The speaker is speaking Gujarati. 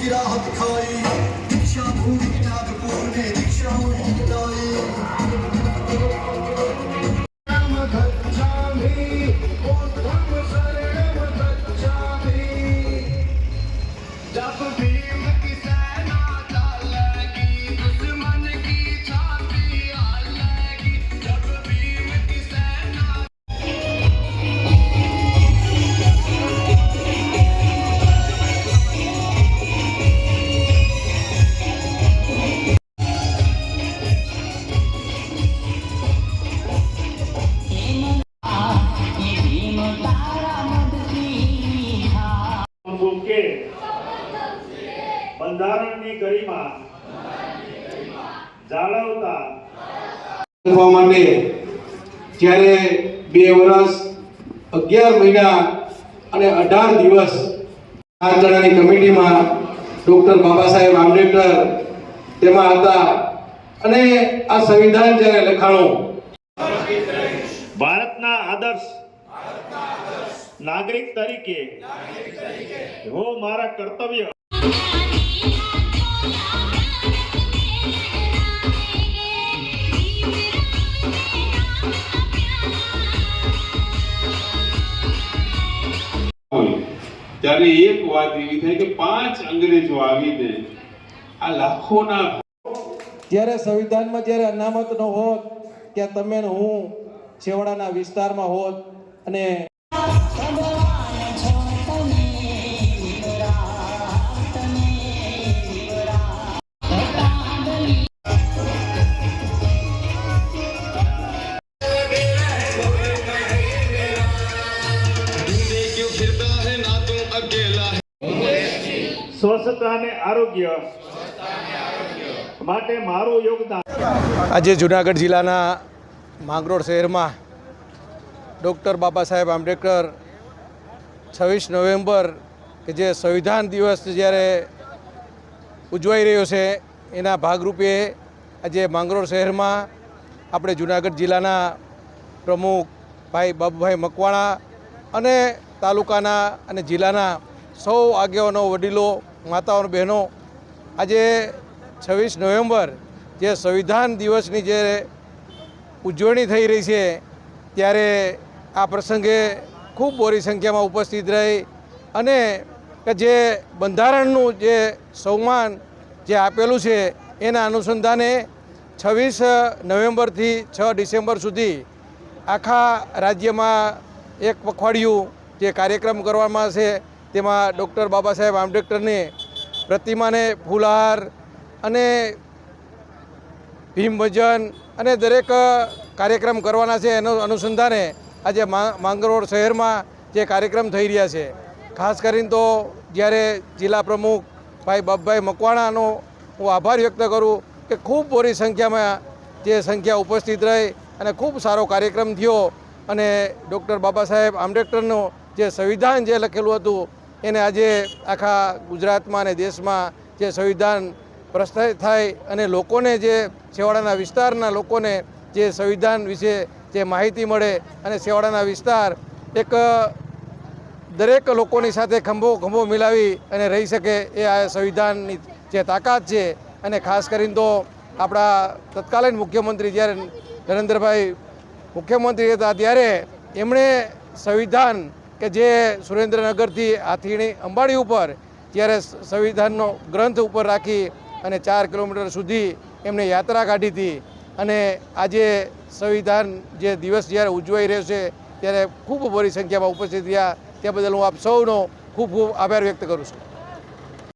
की राह दिखाई दीक्षा भूमि नागपुर ने दीक्षाओं ही गिराई धर्म गच्छामि बुद्धं शरणं गच्छामि जब भीम બંધારણની ગરિમા જાળવતા. કરવા માટે જ્યારે બે વર્ષ અગિયાર મહિના અને અઢાર દિવસ આ જણાની કમિટીમાં ડૉક્ટર બાબા સાહેબ આંબેડકર તેમાં હતા અને આ સંવિધાન જ્યારે લખાણું ભારતના આદર્શ નાગરિક તરીકે હું મારા કર્તવ્ય ત્યારે એક વાત એવી થઈ કે પાંચ અંગ્રેજો આવીને આ લાખોના જ્યારે સંવિધાનમાં જ્યારે અનામત નો હોત કે તમે હું છેવાડાના વિસ્તારમાં હોત અને અને આરોગ્ય માટે મારું યોગદાન. આજે જુનાગઢ જિલ્લાના માંગરોળ શહેરમાં ડૉક્ટર બાબા સાહેબ આંબેડકર છવ્વીસ નવેમ્બર, કે જે સંવિધાન દિવસ જ્યારે ઉજવાઈ રહ્યો છે, એના ભાગરૂપે આજે માંગરોળ શહેરમાં આપણે જુનાગઢ જિલ્લાના પ્રમુખ ભાઈ બાબુભાઈ મકવાણા અને તાલુકાના અને જિલ્લાના સૌ આગેવાનો, વડીલો, માતાઓ બહેનો, આજે છવ્વીસ નવેમ્બર જે સંવિધાન દિવસની જે ઉજવણી થઈ રહી છે, ત્યારે આ પ્રસંગે ખૂબ મોટી સંખ્યામાં ઉપસ્થિત રહી અને જે બંધારણનું જે સન્માન જે આપેલું છે, એના અનુસંધાને છવ્વીસ નવેમ્બરથી છ ડિસેમ્બર સુધી આખા રાજ્યમાં એક પખવાડિયું જે કાર્યક્રમ કરવામાં આવશે તેમાં ડૉક્ટર બાબા સાહેબ આંબેડકરની પ્રતિમાને ફૂલહાર અને ભીમભજન અને દરેક કાર્યક્રમ કરવાના છે એનો અનુસંધાને આજે માંગરોળ શહેરમાં જે કાર્યક્રમ થઈ રહ્યા છે. ખાસ કરીને તો જ્યારે જિલ્લા પ્રમુખ ભાઈ બાપભાઈ મકવાણાનો હું આભાર વ્યક્ત કરું કે ખૂબ મોટી સંખ્યામાં જે સંખ્યા ઉપસ્થિત રહી અને ખૂબ સારો કાર્યક્રમ થયો અને ડૉક્ટર બાબા સાહેબ આંબેડકરનું જે સંવિધાન જે લખેલું હતું એને આજે આખા ગુજરાતમાં અને દેશમાં જે સંવિધાન પ્રસ્થાપિત થાય અને લોકોને જે છેવાડાના વિસ્તારના લોકોને જે સંવિધાન વિશે જે માહિતી મળે અને છેવાડાના વિસ્તાર એક દરેક લોકોની સાથે ખંભો ખંભો મિલાવી અને રહી શકે એ આ સંવિધાનની જે તાકાત છે અને ખાસ કરીને તો આપણા તત્કાલીન મુખ્યમંત્રી જ્યારે નરેન્દ્રભાઈ મુખ્યમંત્રી હતા ત્યારે એમણે સંવિધાન કે જે સુરેન્દ્રનગરથી હાથીણી અંબાડી ઉપર જ્યારે સંવિધાનનો ગ્રંથ ઉપર રાખી અને ચાર કિલોમીટર સુધી એમને યાત્રા કાઢી હતી. અને આજે સંવિધાન જે દિવસ જ્યારે ઉજવાઈ રહ્યો છે ત્યારે ખૂબ મોટી સંખ્યામાં ઉપસ્થિત રહ્યા. તે બદલ હું આપ સૌનો ખૂબ ખૂબ આભાર વ્યક્ત કરું છું.